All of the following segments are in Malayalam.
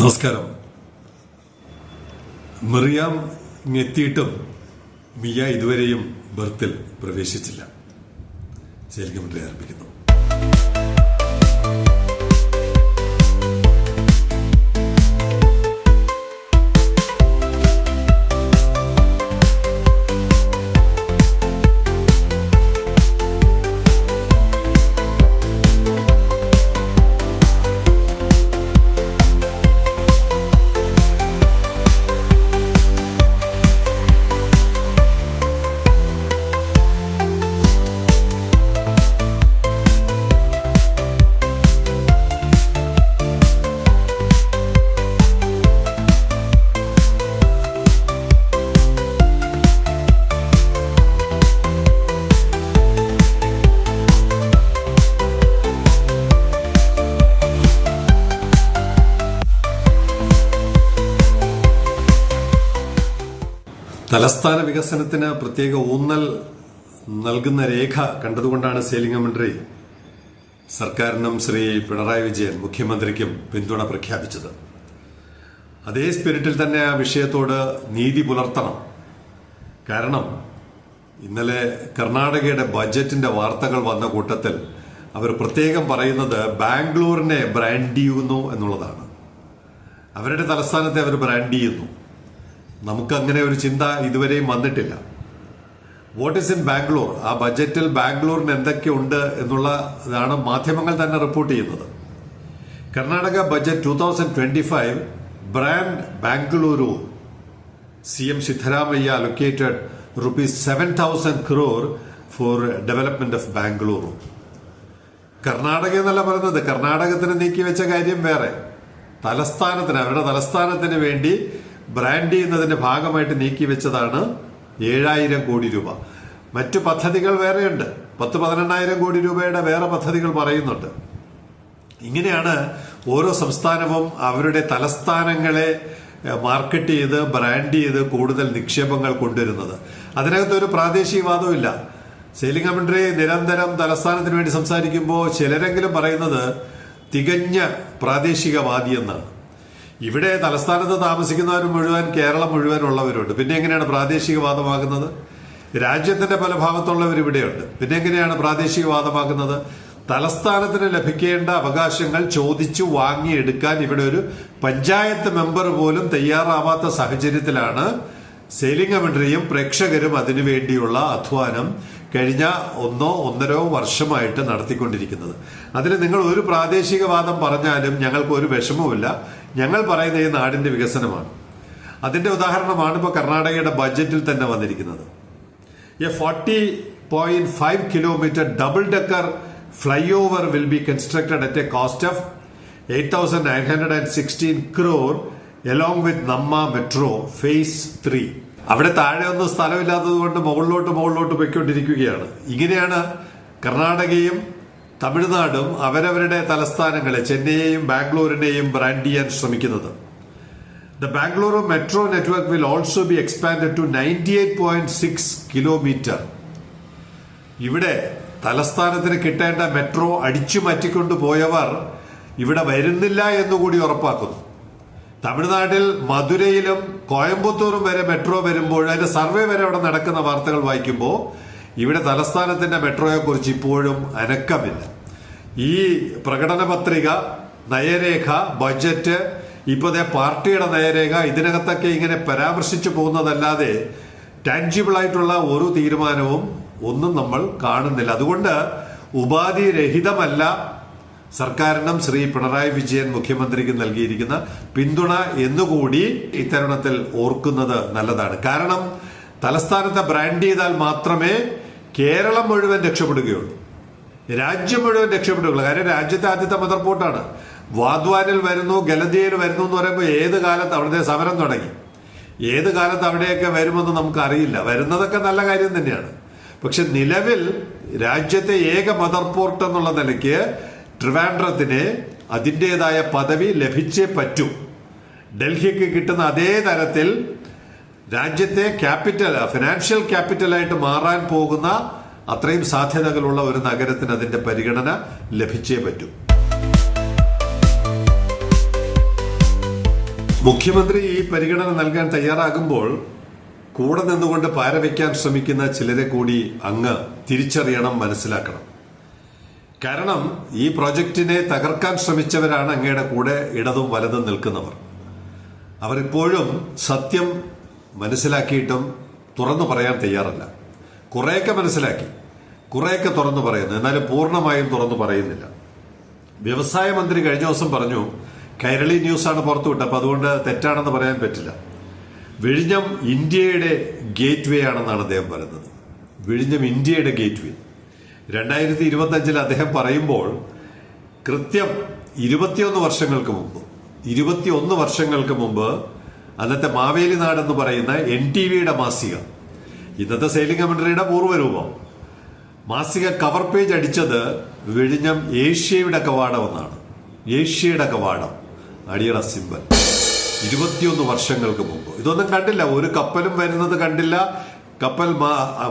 നമസ്കാരം. മറിയാം എത്തിയിട്ടും മിയ ഇതുവരെയും ബർത്തിൽ പ്രവേശിച്ചില്ല. ശരിക്കും ആരംഭിക്കുന്നു. തലസ്ഥാന വികസനത്തിന് പ്രത്യേക ഊന്നൽ നൽകുന്ന രേഖ കണ്ടതുകൊണ്ടാണ് സേലിംഗ മന്ത്രി സർക്കാരിനും ശ്രീ പിണറായി വിജയൻ മുഖ്യമന്ത്രിക്കും പിന്തുണ പ്രഖ്യാപിച്ചത്. അതേ സ്പിരിറ്റിൽ തന്നെ ആ വിഷയത്തോട് നീതി പുലർത്തണം. കാരണം ഇന്നലെ കർണാടകയുടെ ബജറ്റിന്റെ വാർത്തകൾ വന്ന കൂട്ടത്തിൽ അവർ പ്രത്യേകം പറയുന്നത് ബാംഗ്ലൂരിനെ ബ്രാൻഡ് ചെയ്യുന്നു എന്നുള്ളതാണ്. അവരുടെ തലസ്ഥാനത്തെ അവർ ബ്രാൻഡ് ചെയ്യുന്നു. നമുക്ക് അങ്ങനെ ഒരു ചിന്ത ഇതുവരെയും വന്നിട്ടില്ല. വാട്ട് ഇസ് ഇൻ ബാംഗ്ലൂർ ആ ബജറ്റിൽ ബാംഗ്ലൂരിന് എന്തൊക്കെയുണ്ട് എന്നുള്ളതാണ് മാധ്യമങ്ങൾ തന്നെ റിപ്പോർട്ട് ചെയ്യുന്നത്. Karnataka budget two thousand twenty five brand Bengaluru C M Siddaramaiah allocated rupees seven thousand crore for development of Bengaluru Karnataka എന്നല്ല പറയുന്നത് കർണാടകത്തിന് നീക്കി വെച്ച കാര്യം വേറെ. തലസ്ഥാനത്തിന് അവരുടെ തലസ്ഥാനത്തിന് വേണ്ടി ബ്രാൻഡ് ചെയ്യുന്നതിന്റെ ഭാഗമായിട്ട് നീക്കി വെച്ചതാണ് ഏഴായിരം കോടി രൂപ. മറ്റു പദ്ധതികൾ വേറെയുണ്ട്. പത്ത് പതിനെണ്ണായിരം കോടി രൂപയുടെ വേറെ പദ്ധതികൾ പറയുന്നുണ്ട്. ഇങ്ങനെയാണ് ഓരോ സംസ്ഥാനവും അവരുടെ തലസ്ഥാനങ്ങളെ മാർക്കറ്റ് ചെയ്ത് ബ്രാൻഡ് ചെയ്ത് കൂടുതൽ നിക്ഷേപങ്ങൾ കൊണ്ടുവരുന്നത്. അതിനകത്ത് ഒരു പ്രാദേശിക ഇല്ല. സെയിലിംഗ് കമൻട്രി നിരന്തരം തലസ്ഥാനത്തിന് വേണ്ടി സംസാരിക്കുമ്പോൾ ചിലരെങ്കിലും പറയുന്നത് തികഞ്ഞ പ്രാദേശികവാദി എന്നാണ്. ഇവിടെ തലസ്ഥാനത്ത് താമസിക്കുന്നവർ മുഴുവൻ കേരളം മുഴുവൻ ഉള്ളവരുണ്ട്. പിന്നെ എങ്ങനെയാണ് പ്രാദേശികവാദമാകുന്നത്? രാജ്യത്തിന്റെ പല ഭാഗത്തുള്ളവർ ഇവിടെയുണ്ട്. പിന്നെ എങ്ങനെയാണ് പ്രാദേശികവാദമാകുന്നത്? തലസ്ഥാനത്തിന് ലഭിക്കേണ്ട അവകാശങ്ങൾ ചോദിച്ചു വാങ്ങിയെടുക്കാൻ ഇവിടെ ഒരു പഞ്ചായത്ത് മെമ്പർ പോലും തയ്യാറാവാത്ത സാഹചര്യത്തിലാണ് സെയിലിംഗ് കമൻട്രിയും പ്രേക്ഷകരും അതിനുവേണ്ടിയുള്ള അധ്വാനം കഴിഞ്ഞ ഒന്നോ ഒന്നരോ വർഷമായിട്ട് നടത്തിക്കൊണ്ടിരിക്കുന്നത്. അതിന് നിങ്ങൾ ഒരു പ്രാദേശികവാദം പറഞ്ഞാലും ഞങ്ങൾക്ക് ഒരു വിഷമവുമില്ല. ഞങ്ങൾ പറയുന്നത് ഈ നാടിന്റെ വികസനമാണ്. അതിന്റെ ഉദാഹരണമാണ് ഇപ്പോൾ കർണാടകയുടെ ബജറ്റിൽ തന്നെ വന്നിരിക്കുന്നത്. A forty point five kilometre double decker fly over will be constructed at a cost of eight thousand nine hundred and sixteen crore along with Namma metro phase three അവിടെ താഴെ ഒന്നും സ്ഥലമില്ലാത്തത് കൊണ്ട് മുകളിലോട്ട് മുകളിലോട്ട് പോയിക്കൊണ്ടിരിക്കുകയാണ്. ഇങ്ങനെയാണ് കർണാടകയും തമിഴ്നാടും അവരവരുടെ തലസ്ഥാനങ്ങളെ ചെന്നൈയെയും ബാംഗ്ലൂരിനെയും ബ്രാൻഡ് ചെയ്യാൻ ശ്രമിക്കുന്നത്. The Bengaluru metro network will also be expand to ninety eight point six kilometre ഇവിടെ തലസ്ഥാനത്തിന് കിട്ടേണ്ട മെട്രോ അടിച്ചു മാറ്റിക്കൊണ്ട് പോയവർ ഇവിടെ വരുന്നില്ല എന്നുകൂടി ഉറപ്പാക്കുന്നു. തമിഴ്നാട്ടിൽ മധുരയിലും കോയമ്പത്തൂരും വരെ മെട്രോ വരുമ്പോൾ അതിന്റെ സർവേ വരെ അവിടെ നടക്കുന്ന വാർത്തകൾ വായിക്കുമ്പോൾ ഇവിടെ തലസ്ഥാനത്തിന്റെ മെട്രോയെക്കുറിച്ച് ഇപ്പോഴും അനക്കമില്ല. ഈ പ്രകടന പത്രിക നയരേഖ ബജറ്റ് ഇപ്പോഴത്തെ പാർട്ടിയുടെ നയരേഖ ഇതിനകത്തൊക്കെ ഇങ്ങനെ പരാമർശിച്ചു പോകുന്നതല്ലാതെ ടാൻജിബിൾ ആയിട്ടുള്ള ഒരു തീരുമാനവും ഒന്നും നമ്മൾ കാണുന്നില്ല. അതുകൊണ്ട് ഉപാധിരഹിതമല്ല സർക്കാരിനും ശ്രീ പിണറായി വിജയൻ മുഖ്യമന്ത്രിക്ക് നൽകിയിരിക്കുന്ന പിന്തുണ എന്നുകൂടി ഇത്തരുണത്തിൽ ഓർക്കുന്നത് നല്ലതാണ്. കാരണം തലസ്ഥാനത്തെ ബ്രാൻഡ് ചെയ്താൽ മാത്രമേ കേരളം മുഴുവൻ രക്ഷപ്പെടുകയുള്ളൂ. രാജ്യം മുഴുവൻ രക്ഷപ്പെടുകയുള്ളൂ. കാര്യം രാജ്യത്തെ ആദ്യത്തെ മദർ പോർട്ടാണ് വാദ്വാനിൽ വരുന്നു ഗലതിയിൽ വരുന്നു എന്ന് പറയുമ്പോൾ ഏത് കാലത്ത് അവിടുത്തെ സമരം തുടങ്ങി? ഏത് കാലത്ത് അവിടെയൊക്കെ വരുമെന്ന് നമുക്ക് അറിയില്ല വരുന്നതൊക്കെ നല്ല കാര്യം തന്നെയാണ്. പക്ഷെ നിലവിൽ രാജ്യത്തെ ഏക മദർ പോർട്ട് എന്നുള്ള നിലയ്ക്ക് ട്രിവാൻഡ്രത്തിന് അതിന്റെതായ പദവി ലഭിച്ചേ പറ്റൂ. ഡൽഹിക്ക് കിട്ടുന്ന അതേ തരത്തിൽ രാജ്യത്തെ ക്യാപിറ്റൽ ഫിനാൻഷ്യൽ ക്യാപിറ്റലായിട്ട് മാറാൻ പോകുന്ന അത്രയും സാധ്യതകളുള്ള ഒരു നഗരത്തിന് അതിന്റെ പരിഗണന ലഭിച്ചേ പറ്റൂ. മുഖ്യമന്ത്രി ഈ പരിഗണന നൽകാൻ തയ്യാറാകുമ്പോൾ കൂടെ നിന്നുകൊണ്ട് പാരവയ്ക്കാൻ ശ്രമിക്കുന്ന ചിലരെ കൂടി അങ്ങ് തിരിച്ചറിയണം മനസ്സിലാക്കണം. കാരണം ഈ പ്രോജക്റ്റിനെ തകർക്കാൻ ശ്രമിച്ചവരാണ് അങ്ങയുടെ കൂടെ ഇടതും വലതും നിൽക്കുന്നവർ. അവരിപ്പോഴും സത്യം മനസ്സിലാക്കിയിട്ടും തുറന്നു പറയാൻ തയ്യാറല്ല. കുറേയൊക്കെ മനസ്സിലാക്കി. കുറേയൊക്കെ തുറന്നു പറയുന്നു. എന്നാലും പൂർണമായും തുറന്നു പറയുന്നില്ല. വ്യവസായ മന്ത്രി കഴിഞ്ഞ ദിവസം പറഞ്ഞു കൈരളി ന്യൂസാണ് പുറത്തുവിട്ടത് അപ്പൊ അതുകൊണ്ട് തെറ്റാണെന്ന് പറയാൻ പറ്റില്ല. വിഴിഞ്ഞം ഇന്ത്യയുടെ ഗേറ്റ് വേ ആണെന്നാണ് അദ്ദേഹം പറയുന്നത്. വിഴിഞ്ഞം ഇന്ത്യയുടെ ഗേറ്റ് വേ രണ്ടായിരത്തി ഇരുപത്തഞ്ചിൽ അദ്ദേഹം പറയുമ്പോൾ കൃത്യം ഇരുപത്തിയൊന്ന് വർഷങ്ങൾക്ക് മുമ്പ് ഇരുപത്തിയൊന്ന് വർഷങ്ങൾക്ക് മുമ്പ് അന്നത്തെ മാവേലി നാട് എന്ന് പറയുന്ന എൻ ടി വിയുടെ മാസിക. ഇന്നത്തെ സെയിലിംഗ് കമന്ററിയുടെ പൂർവരൂപം. മാസിക കവർ പേജ് അടിച്ചത് വിഴിഞ്ഞം ഏഷ്യയുടെ കവാടം എന്നാണ്. ഏഷ്യയുടെ കവാടം. അടിയറ സിമ്പൽ. ഇരുപത്തിയൊന്ന് വർഷങ്ങൾക്ക് മുമ്പ്. ഇതൊന്നും കണ്ടില്ല. ഒരു കപ്പലും വരുന്നത് കണ്ടില്ല. കപ്പൽ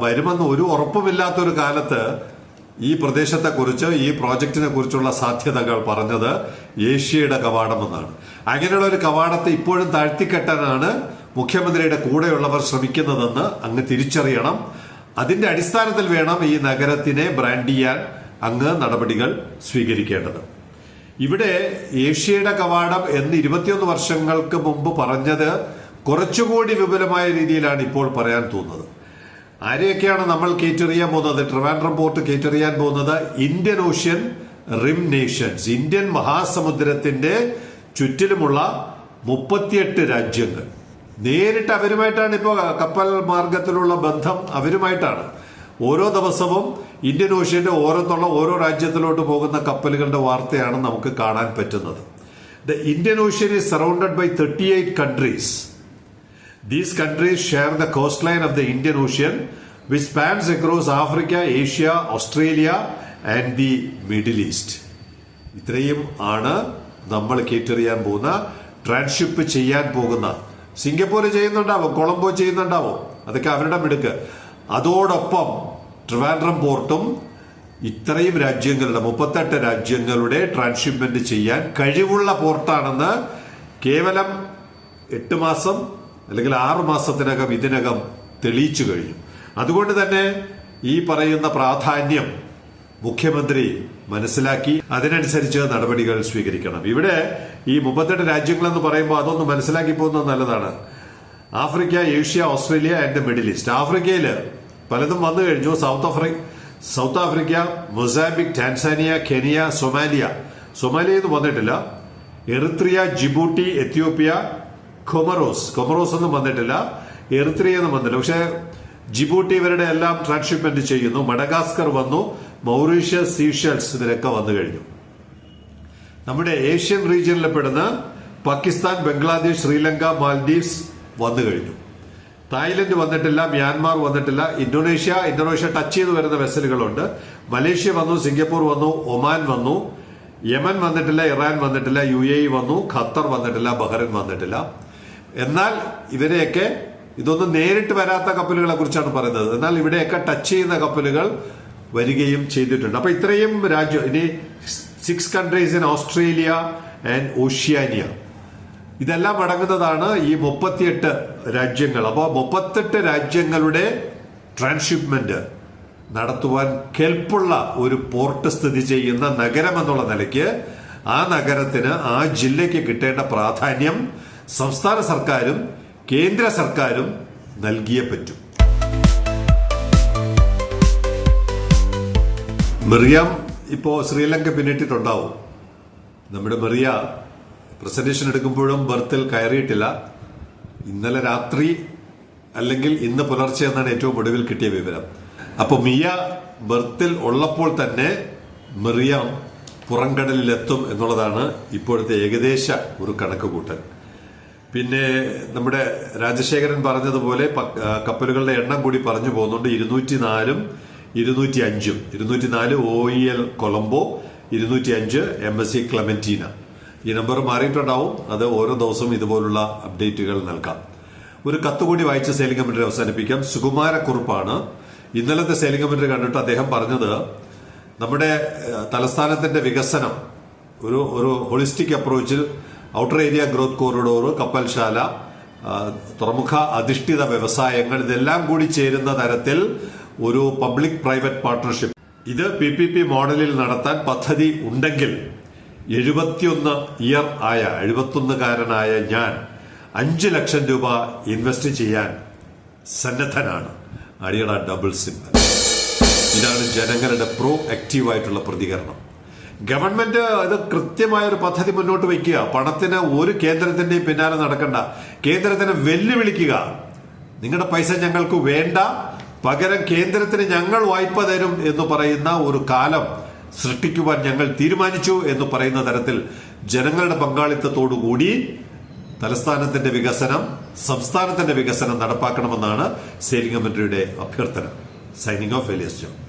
വരുമെന്ന് ഒരു ഉറപ്പുമില്ലാത്തൊരു കാലത്ത് ഈ പ്രദേശത്തെ കുറിച്ച് ഈ പ്രോജക്റ്റിനെ കുറിച്ചുള്ള സാധ്യതകൾ പറഞ്ഞത് ഏഷ്യയുടെ കവാടം എന്നാണ്. അങ്ങനെയുള്ള ഒരു കവാടത്തെ ഇപ്പോഴും താഴ്ത്തിക്കെട്ടാനാണ് മുഖ്യമന്ത്രിയുടെ കൂടെയുള്ളവർ ശ്രമിക്കുന്നതെന്ന് അങ്ങ് തിരിച്ചറിയണം. അതിന്റെ അടിസ്ഥാനത്തിൽ വേണം ഈ നഗരത്തിനെ ബ്രാൻഡ് ചെയ്യാൻ അങ്ങ് നടപടികൾ സ്വീകരിക്കേണ്ടത്. ഇവിടെ ഏഷ്യയുടെ കവാടം എന്ന് ഇരുപത്തിയൊന്ന് വർഷങ്ങൾക്ക് മുമ്പ് പറഞ്ഞത് കുറച്ചുകൂടി വിപുലമായ രീതിയിലാണ് ഇപ്പോൾ പറയാൻ തോന്നുന്നത്. ആരെയൊക്കെയാണ് നമ്മൾ കേറ്ററിയാൻ പോകുന്നത്? ട്രിവാൻഡ്രം പോർട്ട് കേറ്ററിയാൻ പോകുന്നത് Indian Ocean rim nations. Indian മഹാസമുദ്രത്തിന്റെ ചുറ്റിലുമുള്ള മുപ്പത്തിയെട്ട് രാജ്യങ്ങൾ. നേരിട്ട് അവരുമായിട്ടാണ് ഇപ്പോൾ കപ്പൽ മാർഗത്തിലുള്ള ബന്ധം അവരുമായിട്ടാണ്. ഓരോ ദിവസവും ഇന്ത്യൻ ഓഷ്യന്റെ ഓരോത്തുള്ള ഓരോ രാജ്യത്തിലോട്ട് പോകുന്ന കപ്പലുകളുടെ വാർത്തയാണ് നമുക്ക് കാണാൻ പറ്റുന്നത്. The Indian Ocean is surrounded by thirty eight countries These countries share the coastline of the Indian Ocean, which spans across Africa, Asia, Australia, and the Middle East. ഇത്രയും ആണ് നമ്മൾ കേറ്ററിയാൻ പോകുന്ന ട്രാൻഷിപ്പ് ചെയ്യാൻ പോകുന്ന. സിംഗപ്പൂർ ചെയ്യുന്നുണ്ടാവും കൊളംബോ ചെയ്യുന്നുണ്ടാവും. അതൊക്കെ അവരുടെ മിടുക്ക്. അതോടൊപ്പം ട്രിവാൻഡ്രം പോർട്ടും ഇത്രയും രാജ്യങ്ങളുടെ മുപ്പത്തെട്ട് രാജ്യങ്ങളുടെ ട്രാൻഷിപ്മെന്റ് ചെയ്യാൻ കഴിവുള്ള പോർട്ടാണെന്ന് കേവലം എട്ട് മാസം അല്ലെങ്കിൽ ആറ് മാസത്തിനകം ഇതിനകം തെളിയിച്ചു കഴിഞ്ഞു. അതുകൊണ്ട് തന്നെ ഈ പറയുന്ന പ്രാധാന്യം മുഖ്യമന്ത്രി മനസ്സിലാക്കി. അതിനനുസരിച്ച് നടപടികൾ സ്വീകരിക്കണം. ഇവിടെ ഈ മുപ്പത്തെട്ട് രാജ്യങ്ങളെന്ന് പറയുമ്പോൾ അതൊന്ന് മനസ്സിലാക്കി പോകുന്നത് നല്ലതാണ്. Africa Asia Australia and Middle East. ആഫ്രിക്കയിൽ പലതും വന്നു കഴിഞ്ഞു. South Africa South Africa Mozambique Tanzania Kenya Somalia. Somalia എന്ന് വന്നിട്ടില്ല. Eritrea Djibouti Ethiopia Comoros. Comoros ഒന്നും വന്നിട്ടില്ല. എറിത്രിയ ഒന്നും വന്നില്ല. പക്ഷെ ജിബൂട്ടി ഇവരുടെ എല്ലാം ട്രാൻസ്ഷിപ്മെന്റ് ചെയ്യുന്നു. മഡഗാസ്കർ വന്നു. മൗറീഷ്യസ് സീഷൽസ് ഇതിലൊക്കെ വന്നു കഴിഞ്ഞു. നമ്മുടെ ഏഷ്യൻ റീജിയനിൽ പെടുന്ന പാകിസ്ഥാൻ ബംഗ്ലാദേശ് ശ്രീലങ്ക മാൽദീവ്സ് വന്നു കഴിഞ്ഞു. തായ്ലൻഡ് വന്നിട്ടില്ല മ്യാൻമാർ വന്നിട്ടില്ല ഇന്തോനേഷ്യ ഇന്തോനേഷ്യ ടച്ച് ചെയ്ത് വരുന്ന വെസലുകളുണ്ട് മലേഷ്യ വന്നു സിംഗപ്പൂർ വന്നു ഒമാൻ വന്നു. യമൻ വന്നിട്ടില്ല ഇറാൻ വന്നിട്ടില്ല യു എ വന്നു ഖത്തർ വന്നിട്ടില്ല ബഹ്റൈൻ വന്നിട്ടില്ല. എന്നാൽ ഇവരെയൊക്കെ ഇതൊന്നും നേരിട്ട് വരാത്ത കപ്പലുകളെ കുറിച്ചാണ് പറയുന്നത്. എന്നാൽ ഇവിടെയൊക്കെ ടച്ച് ചെയ്യുന്ന കപ്പലുകൾ വരികയും ചെയ്തിട്ടുണ്ട്. അപ്പൊ ഇത്രയും രാജ്യം ഇനി six countries in Australia and Oceania ഇതെല്ലാം അടങ്ങുന്നതാണ് ഈ മുപ്പത്തിയെട്ട് രാജ്യങ്ങൾ. അപ്പോൾ മുപ്പത്തെട്ട് രാജ്യങ്ങളുടെ ട്രാൻസ്ഷിപ്മെന്റ് നടത്തുവാൻ കെൽപ്പുള്ള ഒരു പോർട്ട് സ്ഥിതി ചെയ്യുന്ന നഗരം എന്നുള്ള നിലയ്ക്ക് ആ നഗരത്തിന് ആ ജില്ലയ്ക്ക് കിട്ടേണ്ട പ്രാധാന്യം സംസ്ഥാന സർക്കാരും കേന്ദ്ര സർക്കാരും നൽകിയേ പറ്റും. മെറിയാം ഇപ്പോൾ ശ്രീലങ്ക പിന്നിട്ടിട്ടുണ്ടാവും. നമ്മുടെ മെറിയ പ്രസന്റേഷൻ എടുക്കുമ്പോഴും ബർത്തിൽ കയറിയിട്ടില്ല. ഇന്നലെ രാത്രി അല്ലെങ്കിൽ ഇന്ന് പുലർച്ചെ എന്നാണ് ഏറ്റവും ഒടുവിൽ കിട്ടിയ വിവരം. അപ്പൊ മിയ ബർത്തിൽ ഉള്ളപ്പോൾ തന്നെ മെറിയാം പുറംകടലിലെത്തും എന്നുള്ളതാണ് ഇപ്പോഴത്തെ ഏകദേശ ഒരു കണക്കുകൂട്ടൽ. പിന്നെ നമ്മുടെ രാജശേഖരൻ പറഞ്ഞതുപോലെ കപ്പലുകളുടെ എണ്ണം കൂടി പറഞ്ഞു പോകുന്നുണ്ട്. ഇരുന്നൂറ്റി നാലും ഇരുന്നൂറ്റി അഞ്ചും ഇരുന്നൂറ്റി നാല് ഒ ഇ എൽ കൊളംബോ ഇരുന്നൂറ്റി അഞ്ച് എം എസ് സി ക്ലമന്റീന. ഈ നമ്പർ മാറിയിട്ടുണ്ടാവും. അത് ഓരോ ദിവസവും ഇതുപോലുള്ള അപ്ഡേറ്റുകൾ നൽകാം. ഒരു കത്ത് കൂടി വായിച്ച് സെയിലിംഗ് അവസാനിപ്പിക്കാം. സുകുമാരക്കുറുപ്പാണ്. ഇന്നലത്തെ സെയിലിംഗ് കമന്ററി കണ്ടിട്ട് അദ്ദേഹം പറഞ്ഞത് നമ്മുടെ തലസ്ഥാനത്തിന്റെ വികസനം ഒരു ഒരു ഹോളിസ്റ്റിക് അപ്രോച്ചിൽ ഔട്ടർ ഏരിയ ഗ്രോത്ത് കോറിഡോർ കപ്പൽശാല തുറമുഖ അധിഷ്ഠിത വ്യവസായങ്ങൾ ഇതെല്ലാം കൂടി ചേരുന്ന തരത്തിൽ ഒരു പബ്ലിക് പ്രൈവറ്റ് പാർട്ണർഷിപ്പ് ഇത് പി പി പി മോഡലിൽ നടത്താൻ പദ്ധതി ഉണ്ടെങ്കിൽ എഴുപത്തിയൊന്ന് ഇയർ ആയ എഴുപത്തൊന്നുകാരനായ ഞാൻ അഞ്ച് ലക്ഷം രൂപ ഇൻവെസ്റ്റ് ചെയ്യാൻ സന്നദ്ധനാണ്. അടിയട ഡബിൾ സിമ്പൽ ഇതാണ് ജനങ്ങളുടെ പ്രോ ആക്റ്റീവായിട്ടുള്ള പ്രതികരണം. ഗവൺമെന്റ് ഇത് കൃത്യമായ ഒരു പദ്ധതി മുന്നോട്ട് വയ്ക്കുക. പണത്തിന് ഒരു കേന്ദ്രത്തിന്റെയും പിന്നാലെ നടക്കണ്ട. കേന്ദ്രത്തിന് വെല്ലുവിളിക്കുക. നിങ്ങളുടെ പൈസ ഞങ്ങൾക്ക് വേണ്ട. പകരം കേന്ദ്രത്തിന് ഞങ്ങൾ വായ്പ തരും എന്ന് പറയുന്ന ഒരു കാലം സൃഷ്ടിക്കുവാൻ ഞങ്ങൾ തീരുമാനിച്ചു എന്ന് പറയുന്ന തരത്തിൽ ജനങ്ങളുടെ പങ്കാളിത്തത്തോടുകൂടി തലസ്ഥാനത്തിന്റെ വികസനം സംസ്ഥാനത്തിന്റെ വികസനം നടപ്പാക്കണമെന്നാണ് സേലിംഗ മന്ത്രിയുടെ അഭ്യർത്ഥന. Signing off Elias